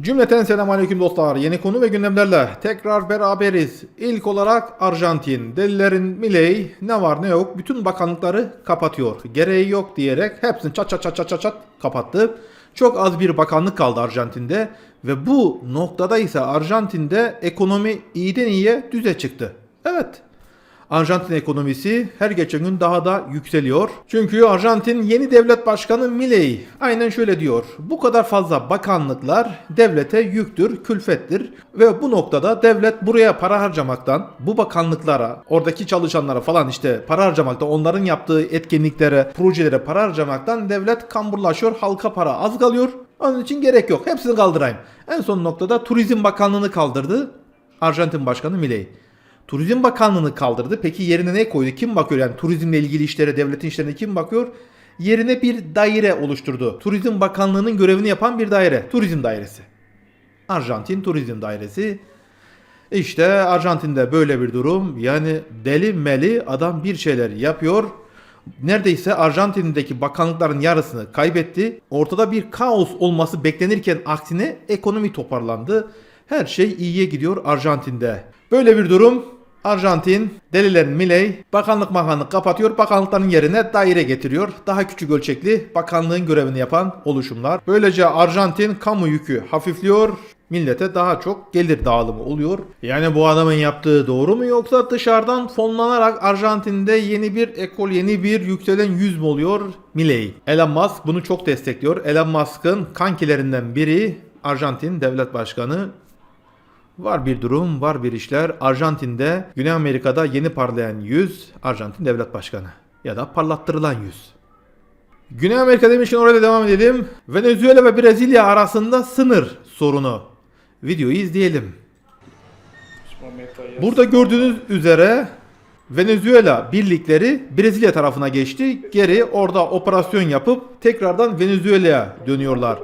Cümleten selam aleyküm dostlar. Yeni konu ve gündemlerle tekrar beraberiz. İlk olarak Arjantin. Delilerin Milei ne var ne yok bütün bakanlıkları kapatıyor. Gereği yok diyerek hepsini çat çat çat çat çat çat kapattı. Çok az bir bakanlık kaldı Arjantin'de ve bu noktada ise Arjantin'de ekonomi iyiden iyiye düze çıktı. Evet. Arjantin ekonomisi her geçen gün daha da yükseliyor. Çünkü Arjantin yeni devlet başkanı Milei aynen şöyle diyor. Bu kadar fazla bakanlıklar devlete yüktür, külfettir ve bu noktada devlet buraya para harcamaktan, bu bakanlıklara, oradaki çalışanlara falan işte para harcamaktan, onların yaptığı etkinliklere, projelere para harcamaktan devlet kamburlaşıyor, halka para az kalıyor. Onun için gerek yok. Hepsini kaldırayım. En son noktada Turizm Bakanlığı'nı kaldırdı. Arjantin Başkanı Milei. Turizm Bakanlığı'nı kaldırdı. Peki yerine ne koydu? Kim bakıyor yani turizmle ilgili işlere, devletin işlerine kim bakıyor? Yerine bir daire oluşturdu. Turizm Bakanlığı'nın görevini yapan bir daire. Turizm dairesi. Arjantin Turizm Dairesi. İşte Arjantin'de böyle bir durum. Yani deli meli adam bir şeyler yapıyor. Neredeyse Arjantin'deki bakanlıkların yarısını kaybetti. Ortada bir kaos olması beklenirken aksine ekonomi toparlandı. Her şey iyiye gidiyor Arjantin'de. Böyle bir durum Arjantin delilerin Milei bakanlık makanlık kapatıyor. Bakanlıkların yerine daire getiriyor. Daha küçük ölçekli bakanlığın görevini yapan oluşumlar. Böylece Arjantin kamu yükü hafifliyor. Millete daha çok gelir dağılımı oluyor. Yani bu adamın yaptığı doğru mu yoksa dışarıdan fonlanarak Arjantin'de yeni bir ekol, yeni bir yükselen yüz mü oluyor? Milei. Elon Musk bunu çok destekliyor. Elon Musk'ın kankilerinden biri Arjantin devlet başkanı Var bir durum, var bir işler. Arjantin'de, Güney Amerika'da yeni parlayan yüz Arjantin Devlet Başkanı ya da parlattırılan yüz. Güney Amerika demişken oraya devam edelim. Venezuela ve Brezilya arasında sınır sorunu. Videoyu izleyelim. Burada gördüğünüz üzere Venezuela birlikleri Brezilya tarafına geçti. Geri orada operasyon yapıp tekrardan Venezuela'ya dönüyorlar.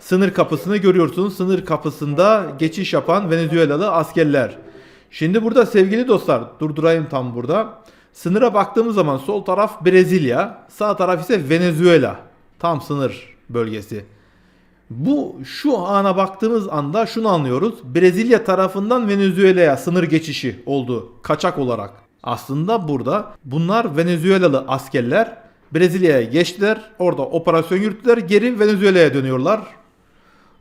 Sınır kapısını görüyorsunuz. Sınır kapısında geçiş yapan Venezuelalı askerler. Şimdi burada sevgili dostlar durdurayım tam burada. Sınıra baktığımız zaman sol taraf Brezilya, sağ taraf ise Venezuela. Tam sınır bölgesi. Bu şu ana baktığımız anda şunu anlıyoruz. Brezilya tarafından Venezuela'ya sınır geçişi oldu kaçak olarak. Aslında burada bunlar Venezuelalı askerler Brezilya'ya geçtiler. Orada operasyon yürüttüler. Geri Venezuela'ya dönüyorlar.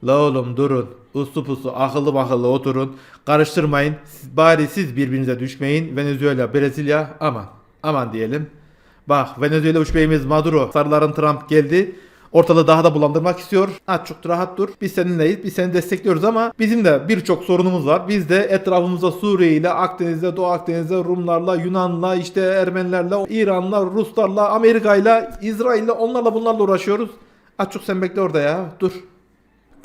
La oğlum durun. Uslu puslu akıllı akıllı oturun. Karıştırmayın. Siz, bari siz birbirinize düşmeyin. Venezuela, Brezilya aman. Aman diyelim. Bak Venezuela uç beyimiz Maduro. Sarıların Trump geldi. Ortalığı daha da bulandırmak istiyor. Aç çok rahat dur. Biz seninleyiz. Biz seni destekliyoruz ama bizim de birçok sorunumuz var. Biz de etrafımızda Suriye ile Akdeniz'de, Doğu Akdeniz'de Rumlarla, Yunan'la, işte Ermenilerle, İran'la, Ruslarla, Amerika'yla, İsrail'le onlarla bunlarla uğraşıyoruz. Aç çok sen bekle orada ya. Dur.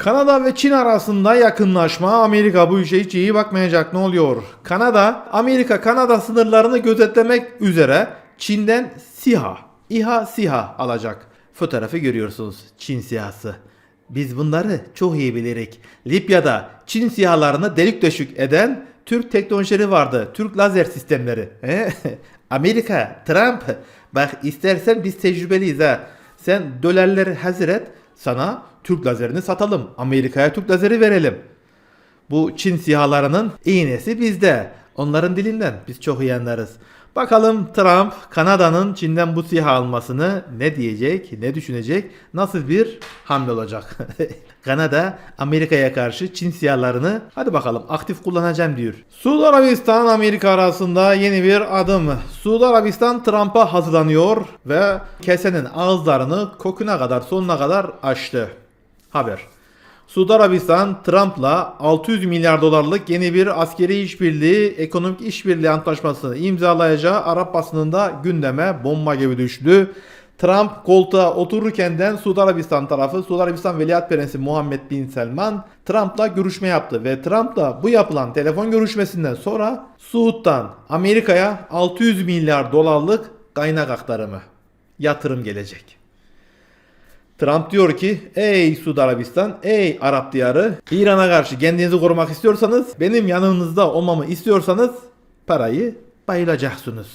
Kanada ve Çin arasında yakınlaşma Amerika bu işe hiç iyi bakmayacak ne oluyor? Kanada, Amerika Kanada sınırlarını gözetlemek üzere Çin'den SİHA, İHA SİHA alacak. Fotoğrafı görüyorsunuz Çin SİHA'sı. Biz bunları çok iyi bilirik. Libya'da Çin SİHA'larını delik deşik eden Türk teknolojileri vardı. Türk lazer sistemleri. Amerika, Trump. Bak istersen biz tecrübeliyiz ha. Sen dolarları hazır et. Sana Türk lazerini satalım. Amerika'ya Türk lazeri verelim. Bu Çin sihalarının iğnesi bizde. Onların dilinden biz çok iyi anlarız. Bakalım Trump Kanada'nın Çin'den bu siha almasını ne diyecek, ne düşünecek, nasıl bir hamle olacak. Kanada Amerika'ya karşı Çin sihalarını hadi bakalım aktif kullanacağım diyor. Suudi Arabistan Amerika arasında yeni bir adım. Suudi Arabistan Trump'a hazırlanıyor ve kesenin ağızlarını kokuna kadar sonuna kadar açtı. Haber. Suudi Arabistan Trump'la 600 milyar dolarlık yeni bir askeri işbirliği, ekonomik işbirliği antlaşmasını imzalayacağı Arap basınında gündeme bomba gibi düştü. Trump koltuğa otururkenden Suudi Arabistan tarafı, Suudi Arabistan Veliaht Prensi Muhammed Bin Selman Trump'la görüşme yaptı ve Trump'la bu yapılan telefon görüşmesinden sonra Suud'dan Amerika'ya 600 milyar dolarlık kaynak aktarımı, yatırım gelecek. Trump diyor ki ey Suudi Arabistan, ey Arap diyarı İran'a karşı kendinizi korumak istiyorsanız benim yanınızda olmamı istiyorsanız parayı bayılacaksınız.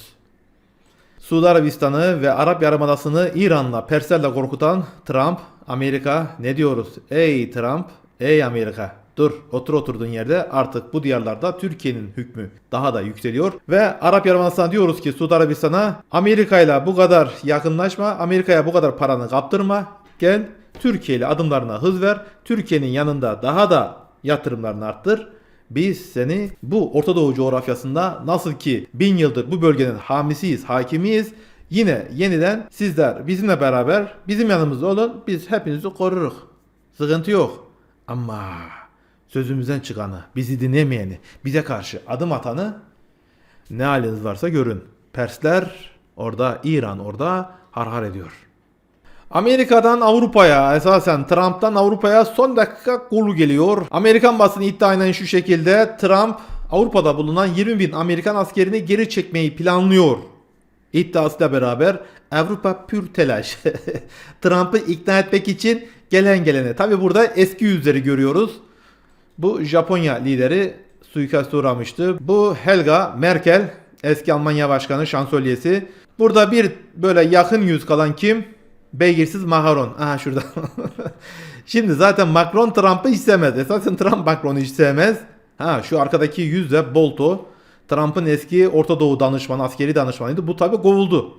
Suudi Arabistan'ı ve Arap Yarımadası'nı İran'la Perslerle korkutan Trump, Amerika ne diyoruz? Ey Trump, Ey Amerika dur otur oturduğun yerde artık bu diyarlarda Türkiye'nin hükmü daha da yükseliyor. Ve Arap Yarımadası'na diyoruz ki Suudi Arabistan'a Amerika ile bu kadar yakınlaşma, Amerika'ya bu kadar paranı kaptırma. Gel Türkiye ile adımlarına hız ver. Türkiye'nin yanında daha da yatırımlarını arttır. Biz seni bu Orta Doğu coğrafyasında nasıl ki bin yıldır bu bölgenin hamisiyiz, hakimiyiz. Yine yeniden sizler bizimle beraber bizim yanımızda olun. Biz hepinizi koruruz. Sıkıntı yok. Ama sözümüzden çıkanı, bizi dinlemeyeni, bize karşı adım atanı ne haliniz varsa görün. Persler orada, İran orada harhar ediyor. Amerika'dan Avrupa'ya esasen Trump'tan Avrupa'ya son dakika golü geliyor. Amerikan basını iddiayla şu şekilde Trump Avrupa'da bulunan 20 bin Amerikan askerini geri çekmeyi planlıyor. İddiasıyla beraber Avrupa pür telaş. Trump'ı ikna etmek için gelen gelene. Tabi burada eski yüzleri görüyoruz. Bu Japonya lideri suikaste uğramıştı. Bu Helga Merkel eski Almanya Başkanı şansölyesi. Burada bir böyle yakın yüz kalan kim? Beygirsiz Macron. Aha şurada. Şimdi zaten Macron Trump'ı hiç sevmez. Esasen Trump Macron'u hiç sevmez. Ha şu arkadaki yüz de Bolto. Trump'ın eski Orta Doğu danışmanı, askeri danışmanıydı. Bu tabi kovuldu.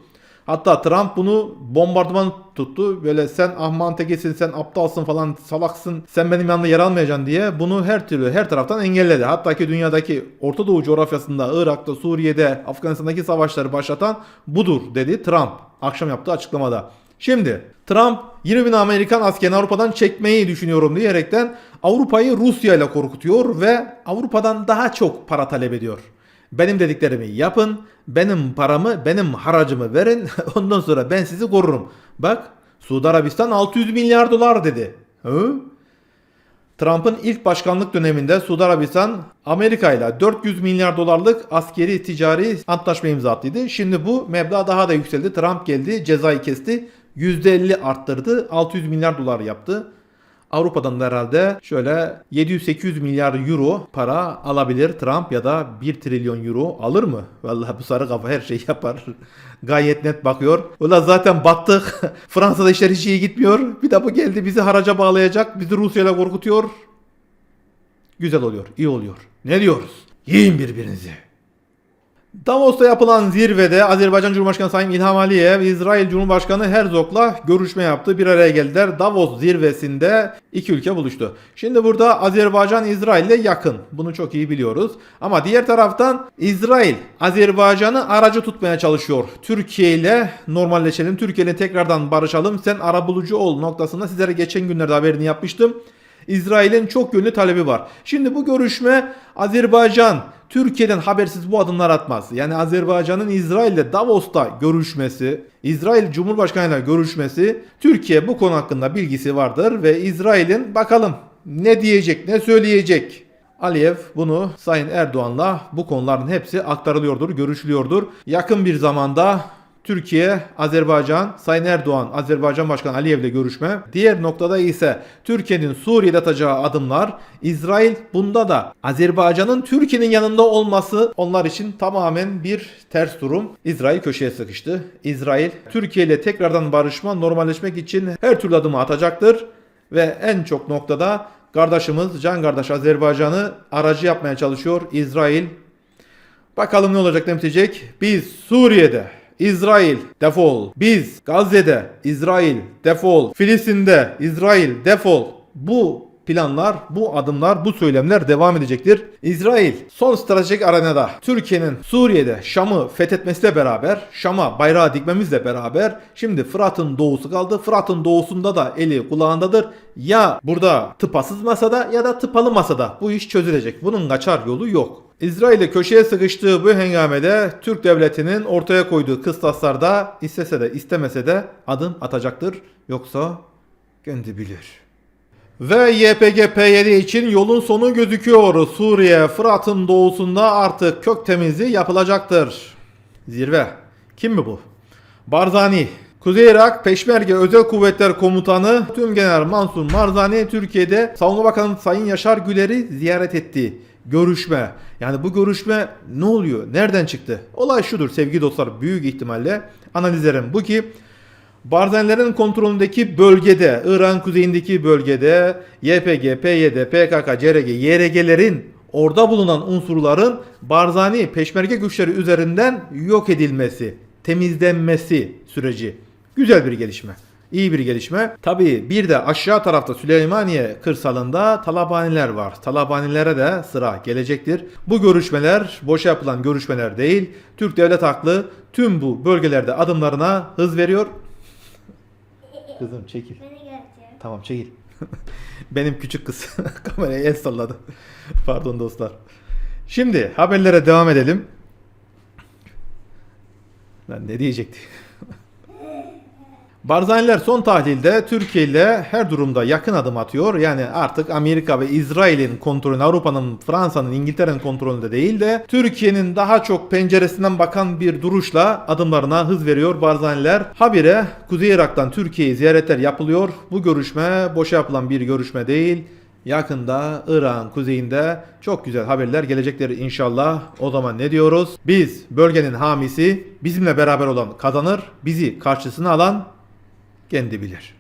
Hatta Trump bunu bombardıman tuttu. Böyle sen ahman tekesin, sen aptalsın falan, salaksın, sen benim yanımda yer almayacaksın diye bunu her türlü, her taraftan engelledi. Hatta ki dünyadaki Orta Doğu coğrafyasında, Irak'ta, Suriye'de, Afganistan'daki savaşları başlatan budur dedi Trump. Akşam yaptığı açıklamada. Şimdi Trump 20 bin Amerikan askerini Avrupa'dan çekmeyi düşünüyorum diyerekten Avrupa'yı Rusya ile korkutuyor ve Avrupa'dan daha çok para talep ediyor. Benim dediklerimi yapın, benim paramı, benim haracımı verin, ondan sonra ben sizi korurum. Bak Suudi Arabistan 600 milyar dolar dedi. Hı? Trump'ın ilk başkanlık döneminde Suudi Arabistan Amerika ile 400 milyar dolarlık askeri ticari antlaşma imza attıydı. Şimdi bu meblağ daha da yükseldi. Trump geldi cezayı kesti. %50 arttırdı. 600 milyar dolar yaptı. Avrupa'dan da herhalde şöyle 700-800 milyar euro para alabilir Trump ya da 1 trilyon euro alır mı? Vallahi bu sarı kafa her şeyi yapar. Gayet net bakıyor. Ulan zaten battık. Fransa'da işler hiç iyi gitmiyor. Bir de bu geldi bizi haraca bağlayacak. Bizi Rusya'yla korkutuyor. Güzel oluyor. iyi oluyor. Ne diyoruz? Yiyin birbirinizi. Davos'ta yapılan zirvede Azerbaycan Cumhurbaşkanı Sayın İlham Aliyev, İsrail Cumhurbaşkanı Herzog'la görüşme yaptı. Bir araya geldiler. Davos zirvesinde iki ülke buluştu. Şimdi burada Azerbaycan İsrail'le yakın. Bunu çok iyi biliyoruz. Ama diğer taraftan İsrail Azerbaycan'ı aracı tutmaya çalışıyor. Türkiye ile normalleşelim. Türkiye ile tekrardan barışalım. Sen arabulucu ol noktasında sizlere geçen günlerde haberini yapmıştım. İsrail'in çok yönlü talebi var. Şimdi bu görüşme Azerbaycan Türkiye'den habersiz bu adımlar atmaz. Yani Azerbaycan'ın İsrail'le Davos'ta görüşmesi, İsrail Cumhurbaşkanı'yla görüşmesi Türkiye bu konu hakkında bilgisi vardır ve İsrail'in bakalım ne diyecek, ne söyleyecek. Aliyev bunu Sayın Erdoğan'la bu konuların hepsi aktarılıyordur, görüşülüyordur. Yakın bir zamanda Türkiye, Azerbaycan, Sayın Erdoğan, Azerbaycan Başkanı Aliyev ile görüşme. Diğer noktada ise Türkiye'nin Suriye'de atacağı adımlar, İsrail bunda da Azerbaycan'ın Türkiye'nin yanında olması onlar için tamamen bir ters durum. İsrail köşeye sıkıştı. İsrail Türkiye ile tekrardan barışma, normalleşmek için her türlü adımı atacaktır ve en çok noktada kardeşimiz, can kardeş Azerbaycan'ı aracı yapmaya çalışıyor İsrail. Bakalım ne olacak ne bitecek. Biz Suriye'de İsrail defol. Biz Gazze'de İsrail defol. Filistin'de İsrail defol. Bu planlar, bu adımlar, bu söylemler devam edecektir. İsrail son stratejik arenada Türkiye'nin Suriye'de Şam'ı fethetmesiyle beraber, Şam'a bayrağı dikmemizle beraber şimdi Fırat'ın doğusu kaldı. Fırat'ın doğusunda da eli kulağındadır. Ya burada tıpasız masada ya da tıpalı masada bu iş çözülecek. Bunun kaçar yolu yok. İsrail'i köşeye sıkıştığı bu hengamede Türk devletinin ortaya koyduğu kıstaslarda istese de istemese de adım atacaktır. Yoksa kendi bilir. Ve YPG PYD için yolun sonu gözüküyor. Suriye, Fırat'ın doğusunda artık kök temizliği yapılacaktır. Zirve. Kim mi bu? Barzani. Kuzey Irak Peşmerge Özel Kuvvetler Komutanı Tümgeneral Mansur Marzani Türkiye'de Savunma Bakanı Sayın Yaşar Güler'i ziyaret etti. Görüşme. Yani bu görüşme ne oluyor? Nereden çıktı? Olay şudur sevgili dostlar büyük ihtimalle analizlerim bu ki Barzanilerin kontrolündeki bölgede, İran kuzeyindeki bölgede YPG, PYD, PKK, CRG, YRG'lerin orada bulunan unsurların Barzani peşmerge güçleri üzerinden yok edilmesi, temizlenmesi süreci. Güzel bir gelişme. İyi bir gelişme. Tabii bir de aşağı tarafta Süleymaniye kırsalında Talabaniler var. Talabanilere de sıra gelecektir. Bu görüşmeler boşa yapılan görüşmeler değil. Türk devlet haklı tüm bu bölgelerde adımlarına hız veriyor. Kızım çekil. Tamam çekil. Benim küçük kız kameraya el salladı. Pardon dostlar. Şimdi haberlere devam edelim. Ben ne diyecektim? Barzaniler son tahlilde Türkiye ile her durumda yakın adım atıyor. Yani artık Amerika ve İsrail'in kontrolü, Avrupa'nın, Fransa'nın, İngiltere'nin kontrolünde değil de Türkiye'nin daha çok penceresinden bakan bir duruşla adımlarına hız veriyor Barzaniler. Habire Kuzey Irak'tan Türkiye'ye ziyaretler yapılıyor. Bu görüşme boşa yapılan bir görüşme değil. Yakında İran kuzeyinde çok güzel haberler gelecektir inşallah. O zaman ne diyoruz? Biz bölgenin hamisi, bizimle beraber olan kazanır, bizi karşısına alan kendi bilir.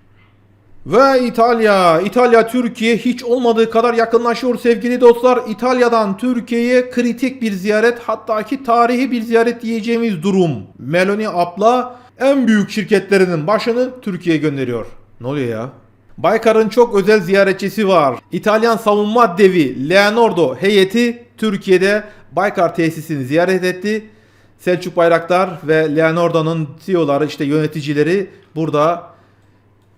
Ve İtalya, İtalya Türkiye hiç olmadığı kadar yakınlaşıyor sevgili dostlar. İtalya'dan Türkiye'ye kritik bir ziyaret hatta ki tarihi bir ziyaret diyeceğimiz durum. Meloni abla en büyük şirketlerinin başını Türkiye'ye gönderiyor. Ne oluyor ya? Baykar'ın çok özel ziyaretçisi var. İtalyan savunma devi Leonardo heyeti Türkiye'de Baykar tesisini ziyaret etti. Selçuk Bayraktar ve Leonardo'nun CEO'ları işte yöneticileri burada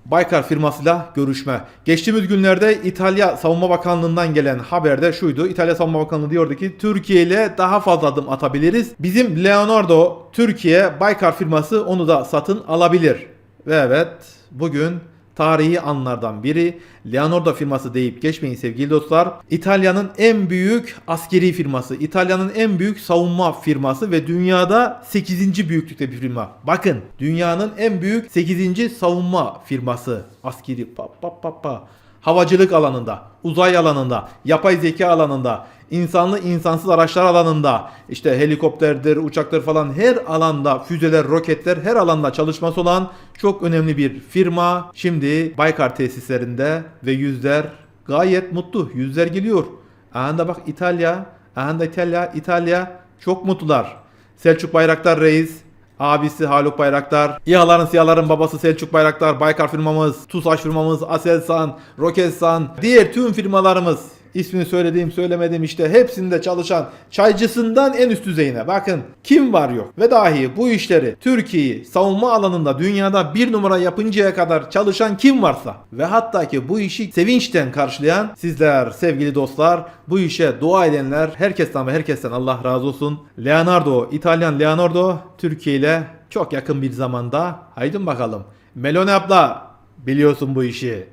Baykar firmasıyla görüşme. Geçtiğimiz günlerde İtalya Savunma Bakanlığı'ndan gelen haberde şuydu. İtalya Savunma Bakanlığı diyordu ki Türkiye ile daha fazla adım atabiliriz. Bizim Leonardo Türkiye Baykar firması onu da satın alabilir. Ve evet bugün tarihi anlardan biri Leonardo firması deyip geçmeyin sevgili dostlar. İtalya'nın en büyük askeri firması, İtalya'nın en büyük savunma firması ve dünyada 8. büyüklükte bir firma. Bakın dünyanın en büyük 8. savunma firması askeri pa pa pa pa. Havacılık alanında, uzay alanında, yapay zeka alanında, insanlı insansız araçlar alanında, işte helikopterdir, uçaktır falan her alanda füzeler, roketler her alanda çalışması olan çok önemli bir firma. Şimdi Baykar tesislerinde ve yüzler gayet mutlu. Yüzler geliyor. Anda bak İtalya, anda İtalya, İtalya çok mutlular. Selçuk Bayraktar Reis, Abisi Haluk Bayraktar, İHA'ların SİHA'ların babası Selçuk Bayraktar, Baykar firmamız, TUSAŞ firmamız, Aselsan, Roketsan, diğer tüm firmalarımız ismini söylediğim söylemedim işte hepsinde çalışan çaycısından en üst düzeyine bakın kim var yok ve dahi bu işleri Türkiye'yi savunma alanında dünyada bir numara yapıncaya kadar çalışan kim varsa ve hatta ki bu işi sevinçten karşılayan sizler sevgili dostlar bu işe dua edenler herkesten ve herkesten Allah razı olsun. Leonardo İtalyan Leonardo Türkiye ile çok yakın bir zamanda haydin bakalım. Melone abla biliyorsun bu işi.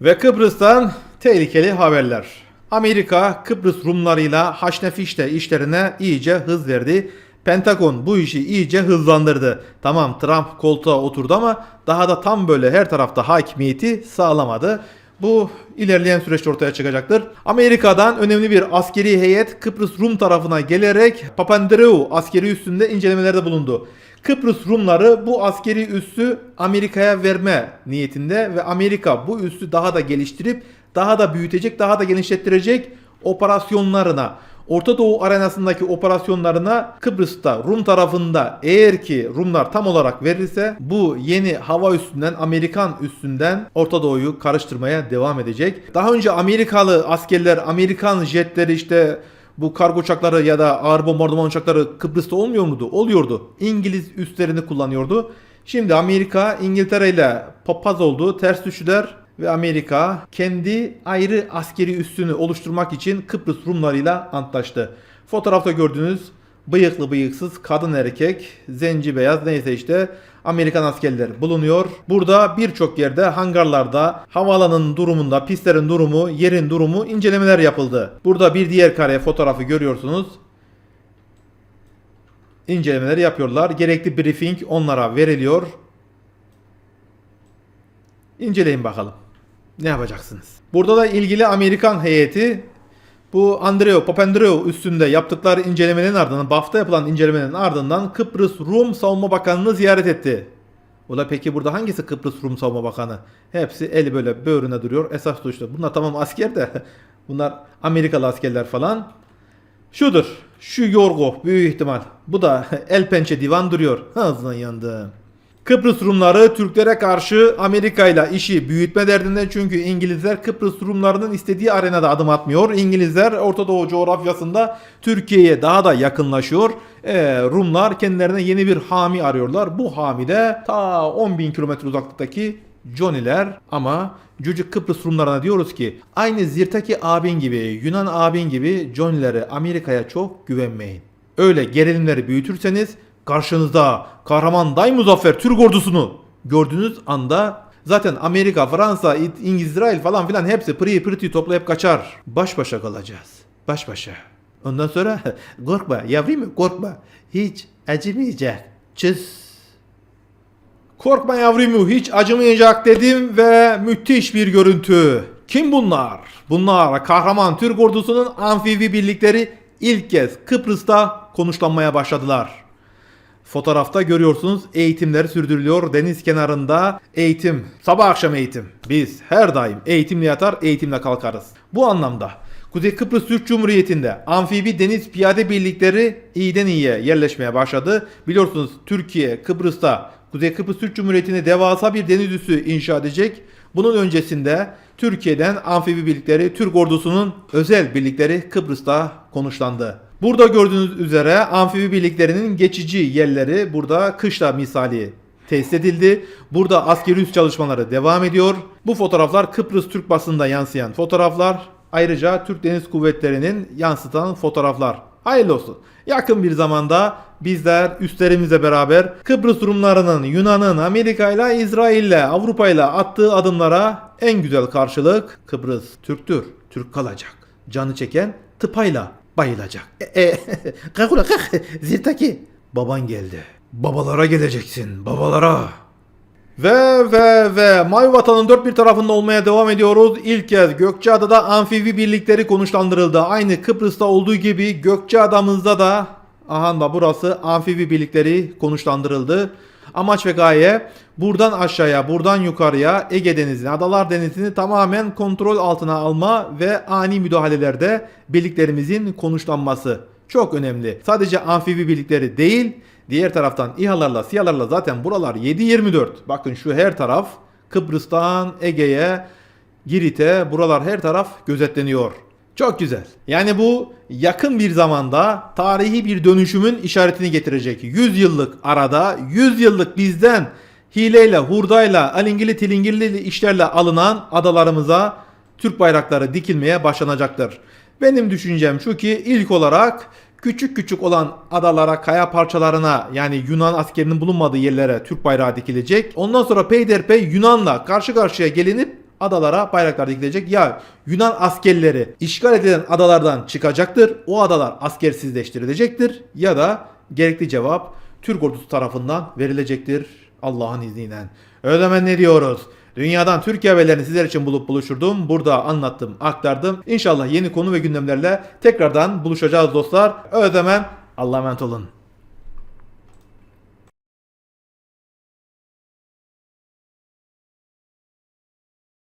Ve Kıbrıs'tan tehlikeli haberler. Amerika Kıbrıs Rumlarıyla haşnefişte işlerine iyice hız verdi. Pentagon bu işi iyice hızlandırdı. Tamam Trump koltuğa oturdu ama daha da tam böyle her tarafta hakimiyeti sağlamadı. Bu ilerleyen süreçte ortaya çıkacaktır. Amerika'dan önemli bir askeri heyet Kıbrıs Rum tarafına gelerek Papandreou askeri üssünde incelemelerde bulundu. Kıbrıs Rumları bu askeri üssü Amerika'ya verme niyetinde ve Amerika bu üssü daha da geliştirip daha da büyütecek, daha da genişlettirecek operasyonlarına, Orta Doğu arenasındaki operasyonlarına Kıbrıs'ta Rum tarafında eğer ki Rumlar tam olarak verirse bu yeni hava üstünden Amerikan üstünden Orta Doğu'yu karıştırmaya devam edecek. Daha önce Amerikalı askerler, Amerikan jetleri işte bu kargo uçakları ya da ağır bombardıman uçakları Kıbrıs'ta olmuyor muydu? Oluyordu. İngiliz üslerini kullanıyordu. Şimdi Amerika İngiltere ile papaz oldu. Ters düştüler ve Amerika kendi ayrı askeri üssünü oluşturmak için Kıbrıs Rumlarıyla antlaştı. Fotoğrafta gördüğünüz bıyıklı bıyıksız kadın erkek, zenci beyaz neyse işte Amerikan askerler bulunuyor. Burada birçok yerde hangarlarda, havaalanının durumunda, pistlerin durumu, yerin durumu incelemeler yapıldı. Burada bir diğer kare fotoğrafı görüyorsunuz. İncelemeleri yapıyorlar. Gerekli briefing onlara veriliyor. İnceleyin bakalım. Ne yapacaksınız? Burada da ilgili Amerikan heyeti bu Andreu Papandreou üstünde yaptıkları incelemenin ardından, BAF'ta yapılan incelemenin ardından Kıbrıs Rum Savunma Bakanlığı'nı ziyaret etti. Ula peki burada hangisi Kıbrıs Rum Savunma Bakanı? Hepsi eli böyle böğrüne duruyor. Esas suçlu. Bunlar tamam asker de. Bunlar Amerikalı askerler falan. Şudur. Şu Yorgo büyük ihtimal. Bu da el pençe divan duruyor. Ağzına yandı. Kıbrıs Rumları Türklere karşı Amerika ile işi büyütme derdinde çünkü İngilizler Kıbrıs Rumlarının istediği arenada adım atmıyor. İngilizler Orta Doğu coğrafyasında Türkiye'ye daha da yakınlaşıyor. Ee, Rumlar kendilerine yeni bir hami arıyorlar. Bu hami de ta 10.000 kilometre uzaklıktaki Johnny'ler ama Cücük Kıbrıs Rumlarına diyoruz ki aynı Zirtaki abin gibi Yunan abin gibi Johnny'lere Amerika'ya çok güvenmeyin. Öyle gerilimleri büyütürseniz karşınızda kahraman Day Muzaffer Türk ordusunu gördüğünüz anda zaten Amerika, Fransa, İngiliz, İsrail falan filan hepsi pırıyı pırtıyı toplayıp kaçar. Baş başa kalacağız. Baş başa. Ondan sonra korkma yavrum korkma. Hiç acımayacak. Çız. Korkma yavrumu hiç acımayacak dedim ve müthiş bir görüntü. Kim bunlar? Bunlar kahraman Türk ordusunun amfibi birlikleri ilk kez Kıbrıs'ta konuşlanmaya başladılar. Fotoğrafta görüyorsunuz eğitimler sürdürülüyor. Deniz kenarında eğitim. Sabah akşam eğitim. Biz her daim eğitimle yatar eğitimle kalkarız. Bu anlamda Kuzey Kıbrıs Türk Cumhuriyeti'nde amfibi deniz piyade birlikleri iyiden iyiye yerleşmeye başladı. Biliyorsunuz Türkiye Kıbrıs'ta Kuzey Kıbrıs Türk Cumhuriyeti'ne devasa bir deniz üssü inşa edecek. Bunun öncesinde Türkiye'den amfibi birlikleri Türk ordusunun özel birlikleri Kıbrıs'ta konuşlandı. Burada gördüğünüz üzere amfibi birliklerinin geçici yerleri burada kışla misali tesis edildi. Burada askeri üs çalışmaları devam ediyor. Bu fotoğraflar Kıbrıs Türk basında yansıyan fotoğraflar. Ayrıca Türk Deniz Kuvvetleri'nin yansıtan fotoğraflar. Hayırlı olsun. Yakın bir zamanda bizler üstlerimizle beraber Kıbrıs Rumlarının, Yunan'ın, Amerika ile İsrail ile Avrupa ile attığı adımlara en güzel karşılık Kıbrıs Türktür. Türk kalacak. Canı çeken tıpayla bayılacak. E, e, kalk kalk. Zirtaki. Baban geldi. Babalara geleceksin. Babalara. Ve ve ve Mavi Vatan'ın dört bir tarafında olmaya devam ediyoruz. İlk kez Gökçeada'da amfibi birlikleri konuşlandırıldı. Aynı Kıbrıs'ta olduğu gibi Gökçeada'mızda da aha da burası amfibi birlikleri konuşlandırıldı. Amaç ve gaye buradan aşağıya, buradan yukarıya Ege Denizi'ni, Adalar Denizi'ni tamamen kontrol altına alma ve ani müdahalelerde birliklerimizin konuşlanması. Çok önemli. Sadece amfibi birlikleri değil, diğer taraftan İHA'larla, SİHA'larla zaten buralar 7-24. Bakın şu her taraf Kıbrıs'tan Ege'ye, Girit'e buralar her taraf gözetleniyor. Çok güzel. Yani bu yakın bir zamanda tarihi bir dönüşümün işaretini getirecek. 100 yıllık arada 100 yıllık bizden hileyle, hurdayla, alingili tilingili işlerle alınan adalarımıza Türk bayrakları dikilmeye başlanacaktır. Benim düşüncem şu ki ilk olarak küçük küçük olan adalara, kaya parçalarına yani Yunan askerinin bulunmadığı yerlere Türk bayrağı dikilecek. Ondan sonra peyderpey Yunan'la karşı karşıya gelinip adalara bayraklar dikilecek. Ya Yunan askerleri işgal edilen adalardan çıkacaktır. O adalar askersizleştirilecektir. Ya da gerekli cevap Türk ordusu tarafından verilecektir Allah'ın izniyle. Zaman ne diyoruz? Dünyadan Türkiye haberlerini sizler için bulup buluşturdum. Burada anlattım, aktardım. İnşallah yeni konu ve gündemlerle tekrardan buluşacağız dostlar. Zaman Allah'a emanet olun.